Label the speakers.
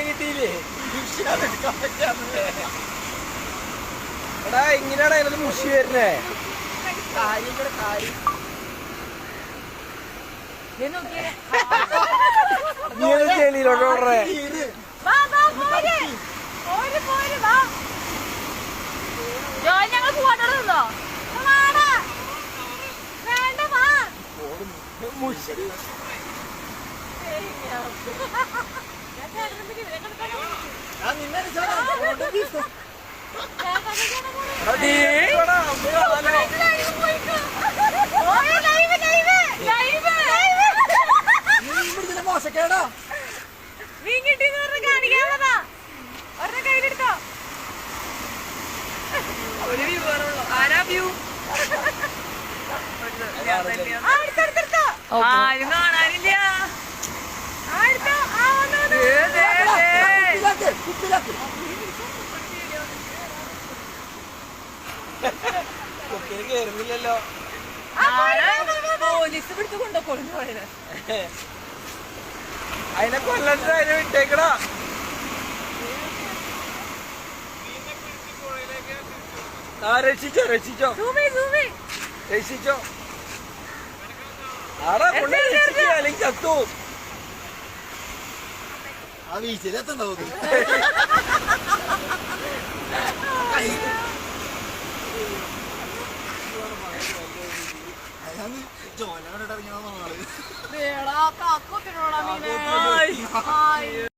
Speaker 1: കിട്ടിയില്ലേ?
Speaker 2: എടുക്കാൻ പറ്റാതെ
Speaker 1: എടാ ഇങ്ങനെയാണ് അതിനകത്ത് മുഷി വരുന്നേ.
Speaker 2: കാര്യം കൂടെ കാര്യം.
Speaker 1: നീ ഒന്ന് ചെളിയിലോട്ട് ഓടറേ
Speaker 3: ഞങ്ങൾ പോവാണ്ടോടെ നിന്നോ? വേണ്ട, വാ.
Speaker 1: മുഷി.
Speaker 2: മോശക്കേടാ
Speaker 3: മീൻ
Speaker 4: ആരാ വ്യൂ. ആരും കാണാനില്ല
Speaker 1: കേറുന്നില്ലല്ലോ.
Speaker 4: പോലീസ് പിടിച്ചു
Speaker 1: അതിനെ കൊല്ലണ്ട അതിനെ വിട്ടേക്കടാ. ആ രക്ഷിച്ചോ രക്ഷിച്ചോ. രക്ഷിച്ചോ. ആടാ കൊണ്ട് അല്ലെങ്കിൽ ചത്തു.
Speaker 2: ആ വീശിലെത്തണ്ടാവും ജോലി ഇറങ്ങിയ
Speaker 3: നാൾ